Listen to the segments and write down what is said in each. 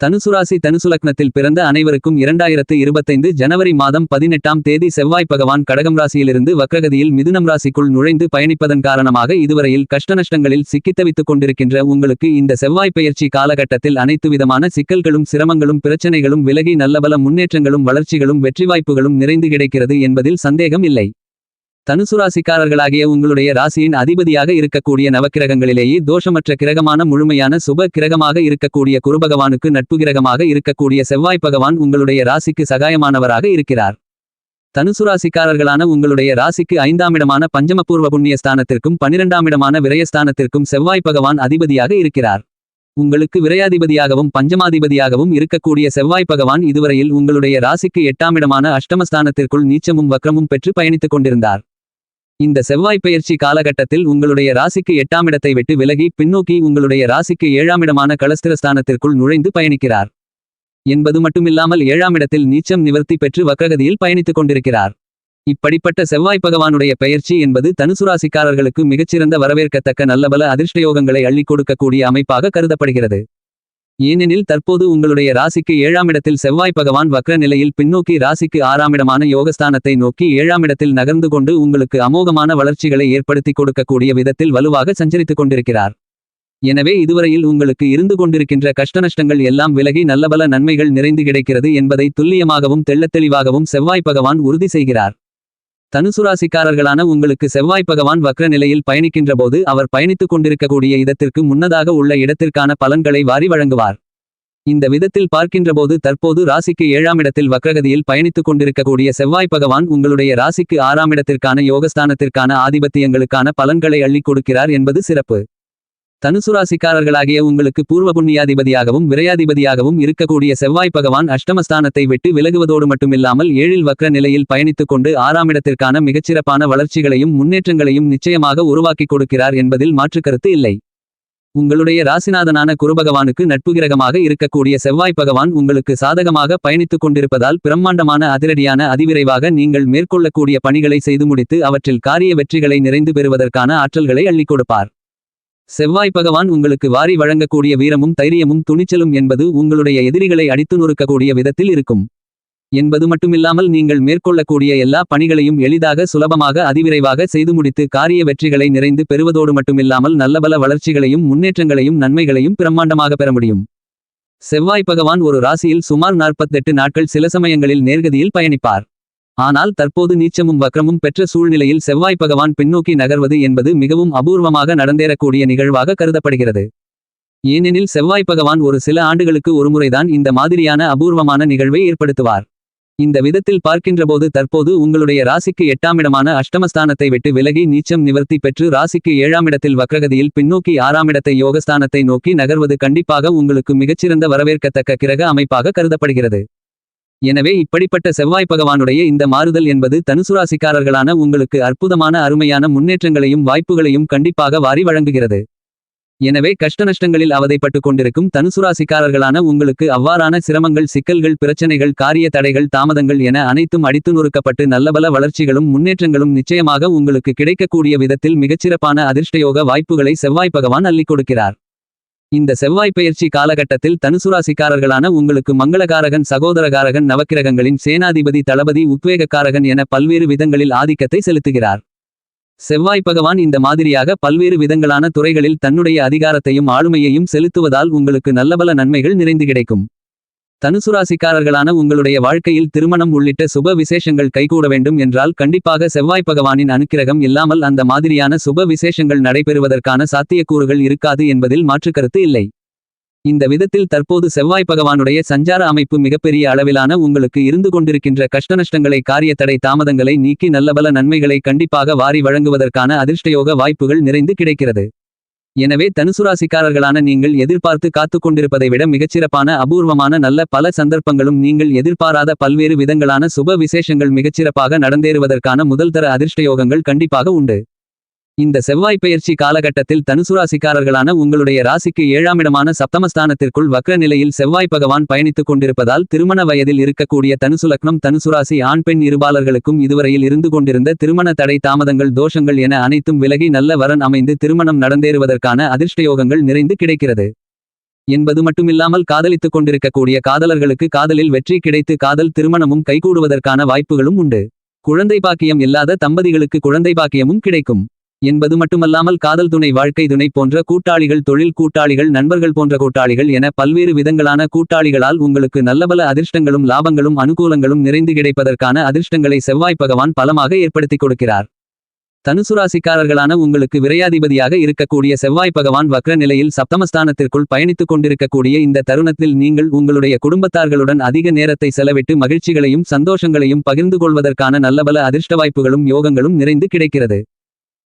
தனுசுராசி தனுசுலக்னத்தில் பிறந்த அனைவருக்கும் இரண்டாயிரத்து இருபத்தைந்து ஜனவரி மாதம் பதினெட்டாம் தேதி செவ்வாய் பகவான் கடகம் ராசியிலிருந்து வக்ரகதியில் மிதுனம் ராசிக்குள் நுழைந்து பயணிப்பதன் காரணமாக இதுவரையில் கஷ்டநஷ்டங்களில் சிக்கித்தவித்துக் கொண்டிருக்கின்ற உங்களுக்கு இந்த செவ்வாய் பயிற்சி காலகட்டத்தில் அனைத்து விதமான சிக்கல்களும் சிரமங்களும் பிரச்சனைகளும் விலகி நல்லபல முன்னேற்றங்களும் வளர்ச்சிகளும் வெற்றி வாய்ப்புகளும் நிறைந்து கிடைக்கிறது என்பதில் சந்தேகம் இல்லை. தனுசு ராசிக்காரர்களாகிய உங்களுடைய ராசியின் அதிபதியாக இருக்கக்கூடிய நவக்கிரகங்களிலேயே தோஷமற்ற கிரகமான முழுமையான சுப கிரகமாக இருக்கக்கூடிய குருபகவானுக்கு நட்பு கிரகமாக இருக்கக்கூடிய செவ்வாய் பகவான் உங்களுடைய ராசிக்கு சகாயமானவராக இருக்கிறார். தனுசு ராசிக்காரர்களான உங்களுடைய ராசிக்கு ஐந்தாம் இடமான பஞ்சமபூர்வ புண்ணிய ஸ்தானத்திற்கும் பனிரெண்டாம் இடமான விரயஸ்தானத்திற்கும் செவ்வாய் பகவான் அதிபதியாக இருக்கிறார். உங்களுக்கு விரையாதிபதியாகவும் பஞ்சமாதிபதியாகவும் இருக்கக்கூடிய செவ்வாய் பகவான் இதுவரையில் உங்களுடைய ராசிக்கு எட்டாம் இடமான அஷ்டமஸ்தானத்திற்குள் நீச்சமும் வக்ரமும் பெற்று பயணித்துக் கொண்டிருந்தார். இந்த செவ்வாய் பயிற்சி காலகட்டத்தில் உங்களுடைய ராசிக்கு எட்டாம் இடத்தை விட்டு விலகி பின்னோக்கி உங்களுடைய ராசிக்கு ஏழாம் இடமான களஸ்திரஸ்தானத்திற்குள் நுழைந்து பயணிக்கிறார். என்பது மட்டுமில்லாமல் ஏழாம் இடத்தில் நீச்சம் நிவர்த்தி பெற்று வக்ககதியில் பயணித்துக் கொண்டிருக்கிறார். இப்படிப்பட்ட செவ்வாய் பகவானுடைய பெயர்ச்சி என்பது தனுசு ராசிக்காரர்களுக்கு மிகச்சிறந்த வரவேற்கத்தக்க நல்லபல அதிர்ஷ்டயோகங்களை அள்ளிக் கொடுக்கக்கூடிய அமைப்பாக கருதப்படுகிறது. ஏனெனில் தற்போது உங்களுடைய ராசிக்கு ஏழாம் இடத்தில் செவ்வாய் பகவான் வக்ர நிலையில் பின்னோக்கி ராசிக்கு ஆறாம் இடமான யோகஸ்தானத்தை நோக்கி ஏழாம் இடத்தில் நகர்ந்து கொண்டு உங்களுக்கு அமோகமான வளர்ச்சிகளை ஏற்படுத்தி கொடுக்கக்கூடிய விதத்தில் வலுவாக சஞ்சரித்துக் கொண்டிருக்கிறார். எனவே இதுவரையில் உங்களுக்கு இருந்து கொண்டிருக்கின்ற கஷ்டநஷ்டங்கள் எல்லாம் விலகி நல்லபல நன்மைகள் நிறைந்து கிடைக்கிறது என்பதை துல்லியமாகவும் தெள்ளத்தெளிவாகவும் செவ்வாய் பகவான் உறுதி செய்கிறார். தனுசுராசிக்காரர்களான உங்களுக்கு செவ்வாய் பகவான் வக்ர நிலையில் பயணிக்கின்ற போது அவர் பயணித்துக் கொண்டிருக்கக்கூடிய இடத்திற்கு முன்னதாக உள்ள இடத்திற்கான பலன்களை வாரி வழங்குவார். இந்த விதத்தில் பார்க்கின்றபோது தற்போது ராசிக்கு ஏழாம் இடத்தில் வக்ரகதியில் பயணித்துக் கொண்டிருக்கக்கூடிய செவ்வாய் பகவான் உங்களுடைய ராசிக்கு ஆறாம் இடத்திற்கான யோகஸ்தானத்திற்கான ஆதிபத்தியங்களுக்கான பலன்களை அள்ளிக் கொடுக்கிறார் என்பது சிறப்பு. தனுசுராசிக்காரர்களாகிய உங்களுக்கு பூர்வ புண்ணியாதிபதியாகவும் விரையாதிபதியாகவும் இருக்கக்கூடிய செவ்வாய் பகவான் அஷ்டமஸ்தானத்தை விட்டு விலகுவதோடு மட்டுமில்லாமல் ஏழில் வக்ர நிலையில் பயணித்துக் கொண்டு ஆறாம் இடத்திற்கான மிகச்சிறப்பான வளர்ச்சிகளையும் முன்னேற்றங்களையும் நிச்சயமாக உருவாக்கிக் கொடுக்கிறார் என்பதில் மாற்றுக்கருத்து இல்லை. உங்களுடைய ராசிநாதனான குருபகவானுக்கு நட்பு கிரகமாக இருக்கக்கூடிய செவ்வாய் பகவான் உங்களுக்கு சாதகமாக பயணித்துக் கொண்டிருப்பதால் பிரம்மாண்டமான அதிரடியான அதிவிரைவாக நீங்கள் மேற்கொள்ளக்கூடிய பணிகளை செய்து முடித்து அவற்றில் காரிய வெற்றிகளை நிறைந்து பெறுவதற்கான ஆற்றல்களை அள்ளிக் கொடுப்பார். செவ்வாய் பகவான் உங்களுக்கு வாரி வழங்கக்கூடிய வீரமும் தைரியமும் துணிச்சலும் என்பது உங்களுடைய எதிரிகளை அடித்து நொறுக்கக்கூடிய விதத்தில் இருக்கும். என்பது மட்டுமில்லாமல் நீங்கள் மேற்கொள்ளக்கூடிய எல்லா பணிகளையும் எளிதாக சுலபமாக அதிவிரைவாக செய்து முடித்து காரிய வெற்றிகளை நிறைந்து பெறுவதோடு மட்டுமில்லாமல் நல்லபல வளர்ச்சிகளையும் முன்னேற்றங்களையும் நன்மைகளையும் பிரம்மாண்டமாக பெற முடியும். செவ்வாய் பகவான் ஒரு ராசியில் சுமார் நாற்பத்தெட்டு நாட்கள் சில சமயங்களில் நேர்கதியில் பயணிப்பார். ஆனால் தற்போது நீச்சமும் வக்ரமும் பெற்ற சூழ்நிலையில் செவ்வாய் பகவான் பின்னோக்கி நகர்வது என்பது மிகவும் அபூர்வமாக நடந்தேறக்கூடிய நிகழ்வாக கருதப்படுகிறது. ஏனெனில் செவ்வாய் பகவான் ஒரு சில ஆண்டுகளுக்கு ஒருமுறைதான் இந்த மாதிரியான அபூர்வமான நிகழ்வை ஏற்படுத்துவார். இந்த விதத்தில் பார்க்கின்றபோது தற்போது உங்களுடைய ராசிக்கு எட்டாம் இடமான அஷ்டமஸ்தானத்தை விட்டு விலகி நீச்சம் நிவர்த்தி பெற்று ராசிக்கு ஏழாம் இடத்தில் வக்ரகதியில் பின்னோக்கி ஆறாம் இடத்தை யோகஸ்தானத்தை நோக்கி நகர்வது கண்டிப்பாக உங்களுக்கு மிகச்சிறந்த வரவேற்கத்தக்க கிரக அமைப்பாக கருதப்படுகிறது. எனவே இப்படிப்பட்ட செவ்வாய் பகவானுடைய இந்த மாறுதல் என்பது தனுசுராசிக்காரர்களான உங்களுக்கு அற்புதமான அருமையான முன்னேற்றங்களையும் வாய்ப்புகளையும் கண்டிப்பாக வாரி வழங்குகிறது. எனவே கஷ்டநஷ்டங்களில் அவதைப்பட்டுக் கொண்டிருக்கும் தனுசுராசிக்காரர்களான உங்களுக்கு அவ்வாறான சிரமங்கள் சிக்கல்கள் பிரச்சனைகள் காரிய தடைகள் தாமதங்கள் என அனைத்தும் அடித்து நொறுக்கப்பட்டு நல்லபல வளர்ச்சிகளும் முன்னேற்றங்களும் நிச்சயமாக உங்களுக்கு கிடைக்கக்கூடிய விதத்தில் மிகச்சிறப்பான அதிர்ஷ்டயோக வாய்ப்புகளை செவ்வாய் பகவான் அள்ளிக் கொடுக்கிறார். இந்த செவ்வாய் பயிற்சி காலகட்டத்தில் தனுசுராசிக்காரர்களான உங்களுக்கு மங்களகாரகன் சகோதரகாரகன் நவக்கிரகங்களின் சேனாதிபதி தளபதி உத்வேகக்காரகன் என பல்வேறு விதங்களில் ஆதிக்கத்தை செலுத்துகிறார். செவ்வாய் பகவான் இந்த மாதிரியாக பல்வேறு விதங்களான துறைகளில் தன்னுடைய அதிகாரத்தையும் ஆளுமையையும் செலுத்துவதால் உங்களுக்கு நல்லபல நன்மைகள் நிறைந்து கிடைக்கும். தனுசுராசிக்காரர்களான உங்களுடைய வாழ்க்கையில் திருமணம் உள்ளிட்ட சுப விசேஷங்கள் கைகூட வேண்டும் என்றால் கண்டிப்பாக செவ்வாய் பகவானின் அனுக்கிரகம் இல்லாமல் அந்த மாதிரியான சுப விசேஷங்கள் நடைபெறுவதற்கான சாத்தியக்கூறுகள் இருக்காது என்பதில் மாற்றுக்கருத்து இல்லை. இந்த விதத்தில் தற்போது செவ்வாய் பகவானுடைய சஞ்சார அமைப்பு மிகப்பெரிய அளவிலான உங்களுக்கு இருந்து கொண்டிருக்கின்ற கஷ்டநஷ்டங்களை காரியத்தடை தாமதங்களை நீக்கி நல்லபல நன்மைகளை கண்டிப்பாக வாரி வழங்குவதற்கான அதிர்ஷ்டயோக வாய்ப்புகள் நிறைந்து கிடைக்கிறது. எனவே தனுசுராசிக்காரர்களான நீங்கள் எதிர்பார்த்து காத்துக் கொண்டிருப்பதை விட மிகச்சிறப்பான அபூர்வமான நல்ல பல சந்தர்ப்பங்களும் நீங்கள் எதிர்பாராத பல்வேறு விதங்களான சுப விசேஷங்கள் மிகச்சிறப்பாக நடந்தேறுவதற்கான முதல்தர அதிர்ஷ்டயோகங்கள் கண்டிப்பாக உண்டு. இந்த செவ்வாய் பெயர்ச்சி காலகட்டத்தில் தனுசு ராசிக்காரர்களான உங்களுடைய ராசிக்கு ஏழாமிடமான சப்தமஸ்தானத்திற்குள் வக்ர நிலையில் செவ்வாய் பகவான் பயணித்துக் கொண்டிருப்பதால் திருமண வயதில் இருக்கக்கூடிய தனுசு லக்னம் தனுசு ராசி ஆண் பெண் இருபாலர்களுக்கும் இதுவரையில் இருந்து கொண்டிருந்த திருமண தடை தாமதங்கள் தோஷங்கள் என அனைத்தும் விலகி நல்ல வரன் அமைந்து திருமணம் நடந்தேறுவதற்கான அதிர்ஷ்டயோகங்கள் நிறைந்து கிடைக்கிறது. என்பது மட்டுமில்லாமல் காதலித்துக் கொண்டிருக்கக்கூடிய காதலர்களுக்கு காதலில் வெற்றி கிடைத்து காதல் திருமணமும் கைகூடுவதற்கான வாய்ப்புகளும் உண்டு. குழந்தை பாக்கியம் இல்லாத தம்பதிகளுக்கு குழந்தை பாக்கியமும் கிடைக்கும். என்பது மட்டுமல்லாமல் காதல் துணை வாழ்க்கை துணை போன்ற கூட்டாளிகள் தொழில் கூட்டாளிகள் நண்பர்கள் போன்ற கூட்டாளிகள் என பல்வேறு விதங்களான கூட்டாளிகளால் உங்களுக்கு நல்லபல அதிர்ஷ்டங்களும் லாபங்களும் அனுகூலங்களும் நிறைந்து கிடைப்பதற்கான அதிர்ஷ்டங்களை செவ்வாய் பகவான் பலமாக ஏற்படுத்திக் கொடுக்கிறார். தனுசு ராசிக்காரர்களான உங்களுக்கு விரையாதிபதியாக இருக்கக்கூடிய செவ்வாய் பகவான் வக்ர நிலையில் சப்தமஸ்தானத்திற்குள் பயணித்துக் கொண்டிருக்கக்கூடிய இந்த தருணத்தில் நீங்கள் உங்களுடைய குடும்பத்தார்களுடன் அதிக நேரத்தை செலவிட்டு மகிழ்ச்சிகளையும் சந்தோஷங்களையும் பகிர்ந்து கொள்வதற்கான நல்லபல அதிர்ஷ்ட வாய்ப்புகளும் யோகங்களும் நிறைந்து கிடைக்கிறது.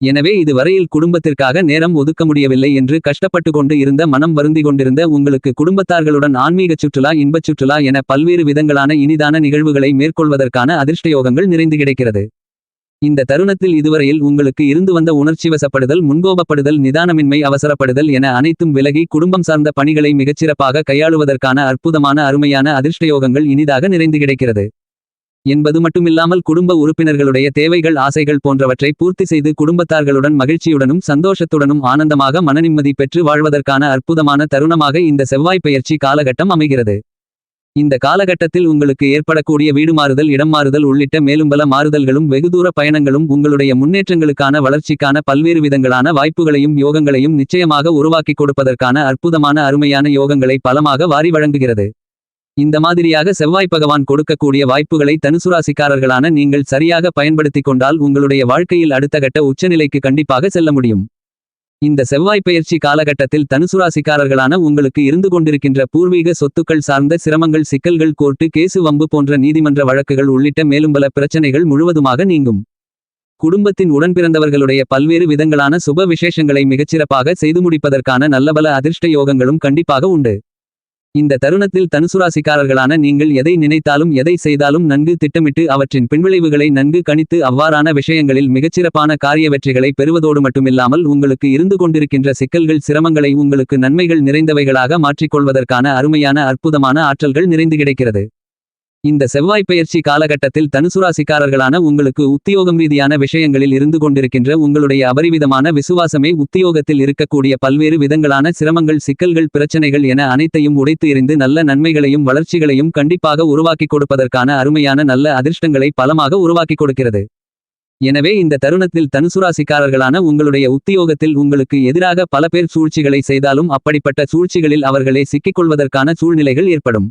எனவே இதுவரையில் குடும்பத்திற்காக நேரம் ஒதுக்க முடியவில்லை என்று கஷ்டப்பட்டு கொண்டு இருந்த மனம் வருந்தி கொண்டிருந்த உங்களுக்கு குடும்பத்தார்களுடன் ஆன்மீகச் சுற்றுலா இன்பச் சுற்றுலா என பல்வேறு விதங்களான இனிதான நிகழ்வுகளை மேற்கொள்வதற்கான அதிர்ஷ்டயோகங்கள் நிறைந்து கிடைக்கிறது. இந்த தருணத்தில் இதுவரையில் உங்களுக்கு இருந்து வந்த உணர்ச்சிவசப்படுதல் முன்கோபப்படுதல் நிதானமின்மை அவசரப்படுதல் என அனைத்தும் விலகி குடும்பம் சார்ந்த பணிகளை மிகச்சிறப்பாக கையாளுவதற்கான அற்புதமான அருமையான அதிர்ஷ்டயோகங்கள் இனிதாக நிறைந்து கிடைக்கிறது. என்பது மட்டுமில்லாமல் குடும்ப உறுப்பினர்களுடைய தேவைகள் ஆசைகள் போன்றவற்றை பூர்த்தி செய்து குடும்பத்தார்களுடன் மகிழ்ச்சியுடனும் சந்தோஷத்துடனும் ஆனந்தமாக மனநிம்மதி பெற்று வாழ்வதற்கான அற்புதமான தருணமாக இந்த செவ்வாய் பெயர்ச்சி காலகட்டம் அமைகிறது. இந்த காலகட்டத்தில் உங்களுக்கு ஏற்படக்கூடிய வீடு மாறுதல் இடம் மாறுதல் உள்ளிட்ட மேலும் பல மாறுதல்களும் வெகுதூர பயணங்களும் உங்களுடைய முன்னேற்றங்களுக்கான வளர்ச்சிக்கான பல்வேறு விதங்களான வாய்ப்புகளையும் யோகங்களையும் நிச்சயமாக உருவாக்கிக் கொடுப்பதற்கான அற்புதமான அருமையான யோகங்களை பலமாக வாரி வழங்குகிறது. இந்த மாதிரியாக செவ்வாய் பகவான் கொடுக்கக்கூடிய வாய்ப்புகளை தனுசுராசிக்காரர்களான நீங்கள் சரியாக பயன்படுத்திக் கொண்டால் உங்களுடைய வாழ்க்கையில் அடுத்த கட்ட உச்சநிலைக்கு கண்டிப்பாக செல்ல முடியும். இந்த செவ்வாய் பயிற்சி காலகட்டத்தில் தனுசுராசிக்காரர்களான உங்களுக்கு இருந்து கொண்டிருக்கின்ற பூர்வீக சொத்துக்கள் சார்ந்த சிரமங்கள் சிக்கல்கள் கோர்ட்டு கேசு வம்பு போன்ற நீதிமன்ற வழக்குகள் உள்ளிட்ட மேலும் பல பிரச்சனைகள் முழுவதுமாக நீங்கும். குடும்பத்தின் உடன்பிறந்தவர்களுடைய பல்வேறு விதங்களான சுப விசேஷங்களை மிகச்சிறப்பாக செய்து முடிப்பதற்கான நல்லபல அதிர்ஷ்ட யோகங்களும் கண்டிப்பாக உண்டு. இந்த தருணத்தில் தனுசுராசிக்காரர்களான நீங்கள் எதை நினைத்தாலும் எதை செய்தாலும் நன்கு திட்டமிட்டு அவற்றின் பின்விளைவுகளை நன்கு கணித்து அவ்வாறான விஷயங்களில் மிகச்சிறப்பான காரிய வெற்றிகளை பெறுவதோடு மட்டுமில்லாமல் உங்களுக்கு இருந்து கொண்டிருக்கின்ற சிக்கல்கள் சிரமங்களை உங்களுக்கு நன்மைகள் நிறைந்தவைகளாக மாற்றிக்கொள்வதற்கான அருமையான அற்புதமான ஆற்றல்கள் நிறைந்து கிடைக்கிறது. இந்த செவ்வாய் பயிற்சி காலகட்டத்தில் தனுசுராசிக்காரர்களான உங்களுக்கு உத்தியோகம் ரீதியான விஷயங்களில் இருந்து கொண்டிருக்கின்ற உங்களுடைய அபரிவிதமான விசுவாசமே உத்தியோகத்தில் இருக்கக்கூடிய பல்வேறு விதங்களான சிரமங்கள் சிக்கல்கள் பிரச்சனைகள் என அனைத்தையும் உடைத்து எறிந்து நல்ல நன்மைகளையும் வளர்ச்சிகளையும் கண்டிப்பாக உருவாக்கிக் கொடுப்பதற்கான அருமையான நல்ல அதிர்ஷ்டங்களை பலமாக உருவாக்கிக் கொடுக்கிறது. எனவே இந்த தருணத்தில் தனுசுராசிக்காரர்களான உங்களுடைய உத்தியோகத்தில் உங்களுக்கு எதிராக பல பேர் சூழ்ச்சிகளை செய்தாலும் அப்படிப்பட்ட சூழ்ச்சிகளில் அவர்களே சிக்கிக்கொள்வதற்கான சூழ்நிலைகள் ஏற்படும்.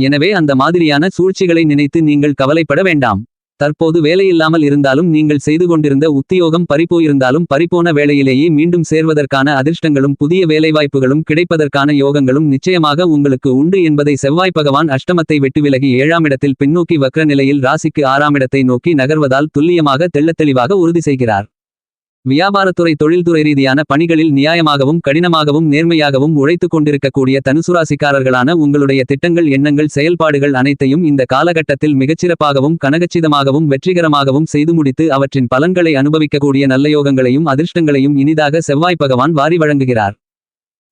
எனவே அந்த மாதிரியான சூழ்ச்சிகளை நினைத்து நீங்கள் கவலைப்பட வேண்டாம். தற்போது வேலையில்லாமல் இருந்தாலும் நீங்கள் செய்து கொண்டிருந்த உத்தியோகம் பறிப்போயிருந்தாலும் பறிப்போன வேலையிலேயே மீண்டும் சேர்வதற்கான அதிர்ஷ்டங்களும் புதிய வேலைவாய்ப்புகளும் கிடைப்பதற்கான யோகங்களும் நிச்சயமாக உங்களுக்கு உண்டு என்பதை செவ்வாய் பகவான் அஷ்டமத்தை விட்டு விலகி ஏழாம் இடத்தில் பின்னோக்கி வக்ர நிலையில் ராசிக்கு ஆறாம் இடத்தை நோக்கி நகர்வதால் துல்லியமாக தெள்ளத்தெளிவாக உறுதி செய்கிறார். வியாபாரத்துறை தொழில்துறை ரீதியான பணிகளில் நியாயமாகவும் கடினமாகவும் நேர்மையாகவும் உழைத்துக் கொண்டிருக்கக்கூடிய தனுசுராசிக்காரர்களான உங்களுடைய திட்டங்கள் எண்ணங்கள் செயல்பாடுகள் அனைத்தையும் இந்த காலகட்டத்தில் மிகச்சிறப்பாகவும் கனகச்சிதமாகவும் வெற்றிகரமாகவும் செய்து முடித்து அவற்றின் பலன்களை அனுபவிக்கக்கூடிய நல்ல யோகங்களையும் அதிர்ஷ்டங்களையும் இனிதாக செவ்வாய் பகவான் வாரி வழங்குகிறார்.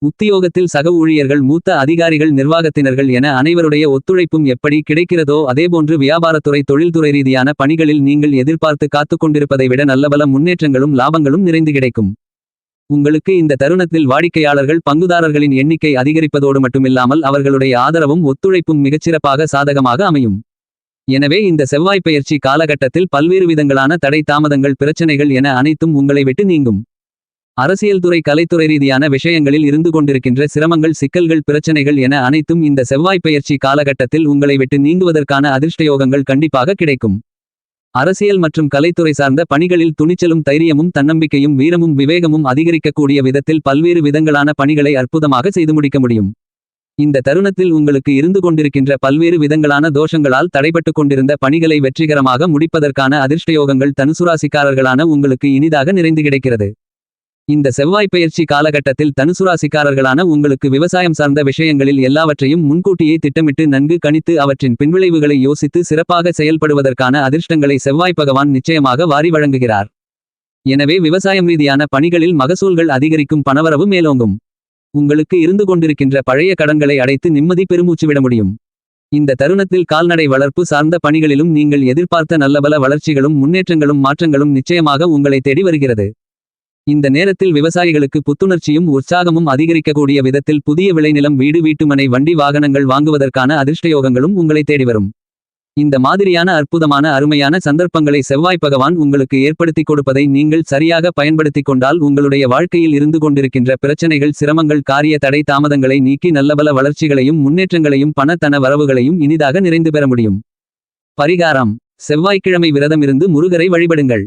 உத்தியோகத்தில் சக ஊழியர்கள் மூத்த அதிகாரிகள் நிர்வாகத்தினர்கள் என அனைவருடைய ஒத்துழைப்பும் எப்படி கிடைக்கிறதோ அதேபோன்று வியாபாரத்துறை தொழில்துறை ரீதியான பணிகளில் நீங்கள் எதிர்பார்த்து காத்துக்கொண்டிருப்பதை விட நல்லபல முன்னேற்றங்களும் லாபங்களும் நிறைந்து கிடைக்கும். உங்களுக்கு இந்த தருணத்தில் வாடிக்கையாளர்கள் பங்குதாரர்களின் எண்ணிக்கை அதிகரிப்பதோடு மட்டுமில்லாமல் அவர்களுடைய ஆதரவும் ஒத்துழைப்பும் மிகச்சிறப்பாக சாதகமாக அமையும். எனவே இந்த செவ்வாய் பயிற்சி காலகட்டத்தில் பல்வேறு விதங்களான தடை தாமதங்கள் பிரச்சனைகள் என அனைத்தும் உங்களை விட்டு நீங்கும். அரசியல் துறை கலைத்துறை ரீதியான விஷயங்களில் இருந்து கொண்டிருக்கின்ற சிரமங்கள் சிக்கல்கள் பிரச்சனைகள் என அனைத்தும் இந்த செவ்வாய் பயிற்சி காலகட்டத்தில் உங்களை விட்டு நீங்குவதற்கான அதிர்ஷ்டயோகங்கள் கண்டிப்பாக கிடைக்கும். அரசியல் மற்றும் கலைத்துறை சார்ந்த பணிகளில் துணிச்சலும் தைரியமும் தன்னம்பிக்கையும் வீரமும் விவேகமும் அதிகரிக்கக்கூடிய விதத்தில் பல்வேறு விதங்களான பணிகளை அற்புதமாக செய்து முடிக்க முடியும். இந்த தருணத்தில் உங்களுக்கு இருந்து கொண்டிருக்கின்ற பல்வேறு விதங்களான தோஷங்களால் தடைபட்டு கொண்டிருந்த பணிகளை வெற்றிகரமாக முடிப்பதற்கான அதிர்ஷ்டயோகங்கள் தனுசுராசிக்காரர்களான உங்களுக்கு இனிதாக நிறைந்து கிடைக்கிறது. இந்த செவ்வாய் பயிற்சி காலகட்டத்தில் தனுசுராசிக்காரர்களான உங்களுக்கு விவசாயம் சார்ந்த விஷயங்களில் எல்லாவற்றையும் முன்கூட்டியே திட்டமிட்டு நன்கு கணித்து அவற்றின் பின்விளைவுகளை யோசித்து சிறப்பாக செயல்படுவதற்கான அதிர்ஷ்டங்களை செவ்வாய் பகவான் நிச்சயமாக வாரி வழங்குகிறார். எனவே விவசாயம் ரீதியான பணிகளில் மகசூல்கள் அதிகரிக்கும் பணவரவு மேலோங்கும். உங்களுக்கு இருந்து கொண்டிருக்கின்ற பழைய கடன்களை அடைத்து நிம்மதி பெருமூச்சு விட முடியும். இந்த தருணத்தில் கால்நடை வளர்ப்பு சார்ந்த பணிகளிலும் நீங்கள் எதிர்பார்த்த நல்லபல வளர்ச்சிகளும் முன்னேற்றங்களும் மாற்றங்களும் நிச்சயமாக உங்களை தேடி வருகிறது. இந்த நேரத்தில் விவசாயிகளுக்கு புத்துணர்ச்சியும் உற்சாகமும் அதிகரிக்கக்கூடிய விதத்தில் புதிய விளைநிலம் வீடு வீட்டுமனை வண்டி வாகனங்கள் வாங்குவதற்கான அதிர்ஷ்டயோகங்களும் உங்களை தேடி வரும். இந்த மாதிரியான அற்புதமான அருமையான சந்தர்ப்பங்களை செவ்வாய் பகவான் உங்களுக்கு ஏற்படுத்திக் கொடுப்பதை நீங்கள் சரியாக பயன்படுத்திக் கொண்டால் உங்களுடைய வாழ்க்கையில் இருந்து கொண்டிருக்கின்ற பிரச்சனைகள் சிரமங்கள் காரிய தடை தாமதங்களை நீக்கி நல்லபல வளர்ச்சிகளையும் முன்னேற்றங்களையும் பணத்தன வரவுகளையும் இனிதாக நிறைந்து பெற முடியும். பரிகாரம். செவ்வாய்க்கிழமை விரதமிருந்து முருகரை வழிபடுங்கள்.